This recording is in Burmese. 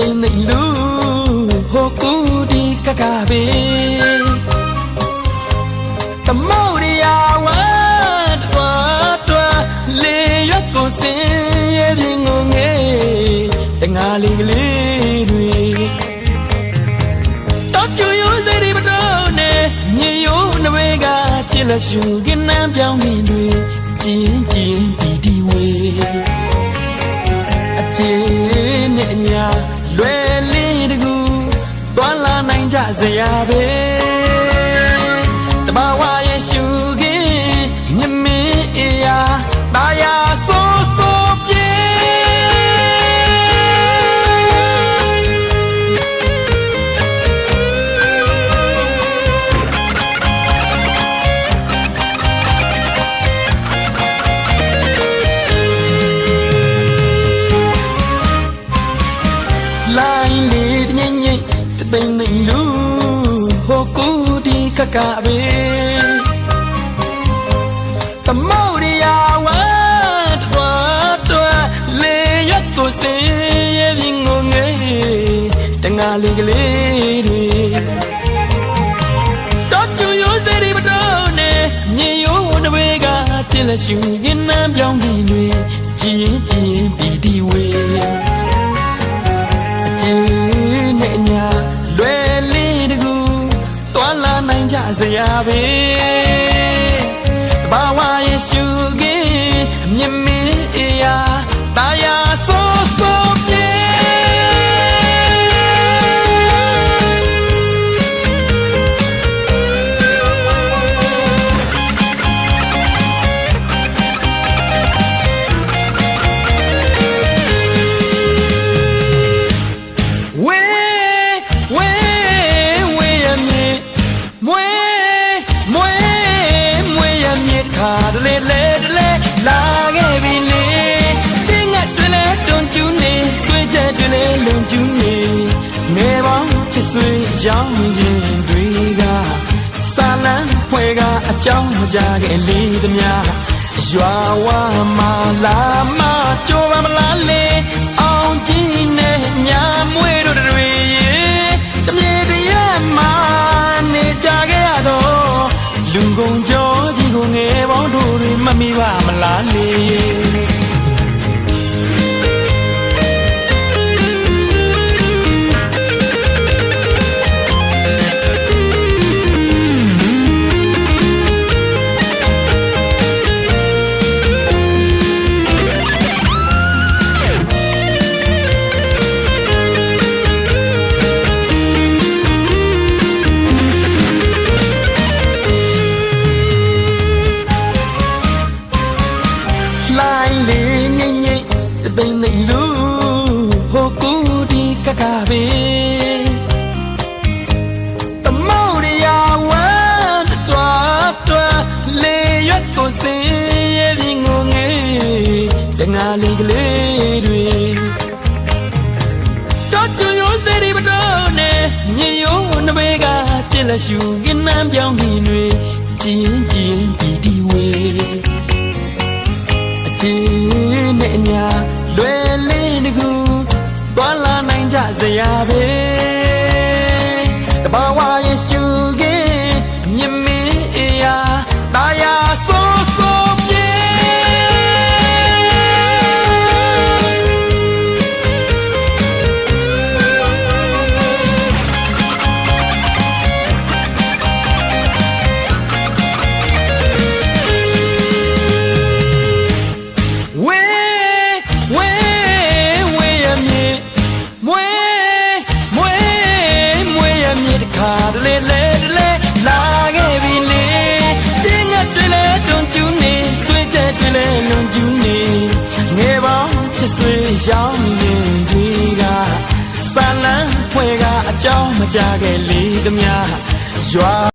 လှိုင်းလေးငိမ့်ငိမ့်တသိမ့်သိမ့်လူဟိုကူဒီကကပဲတမောရယာဝတ်တွားတွားလေရွက်ကိုစင်ရဲ့ပြင်းငုံငယ်တငါလေးကလေးတွေတော့ချူရိုးစိတ်ဒီမတော်နဲ့မြေရိုးနဝဲကချစ်လက်ရှူကင်းနှမ်းပြောင်းနေတွေကျင်းကျင်းဒီဒီဝေးအကျေ စရာပဲ ကူဒီကကပဲတမောရယာဝတ်တွားတွားလေရွက်ကိုစင်ရဲ့ပြင်းငုံငယ်တငါလေးကလေးတွေတော့ချူရိုးစရီမတော်နဲ့မြေရိုးနဝေကချစ်လက်ရှူရင်နှမ်းပြောင်းနေတွေကြည်ရင်ကြည်ရင်ပီတီဝေး နိုင်ကြစရာပဲတဘာဝရဲ့ ခါတလေလေတလေလာခဲ့ပြီလေချင်းငတ်တွေလေတွန်ကျူးနေဆွေးချက်တွေလေလုံကျူးနေငယ်ပေါင်းချစ်ဆွေးရောင်းရင်တွေကစာလန်းဖွဲကအကြောင်းမကြခဲ့လေသမျှရွာဝမာလာမကြိုးပါမလားလေ တို့တွေမမိပါမလားလေ လှိုင်းလေးငိမ့်ငိမ့်တသိမ့်သိမ့်လူဟိုကူဒီကကပဲတမောရယာဝတ်တွားတွားလေရွက်ကိုစင်ရဲ့ပြင်းငုံငယ်တငါလေးကလေးတွေတော့ချူရိုးစရီမတော်နဲ့မြေရိုးနဘေးကချစ်လက်ရှူကင်းနှမ်းပြောင်းနေတွေကျင်းကျင်း ဉ်နဲ့အညာလွယ်လေးတကူတွာလာနိုင်ကြစရာပဲ ချစ်ဆွေရောင်းရင်တွေကစာလန်းဖွဲကအကြောင်းမကြခဲ့လေသမျှရွာ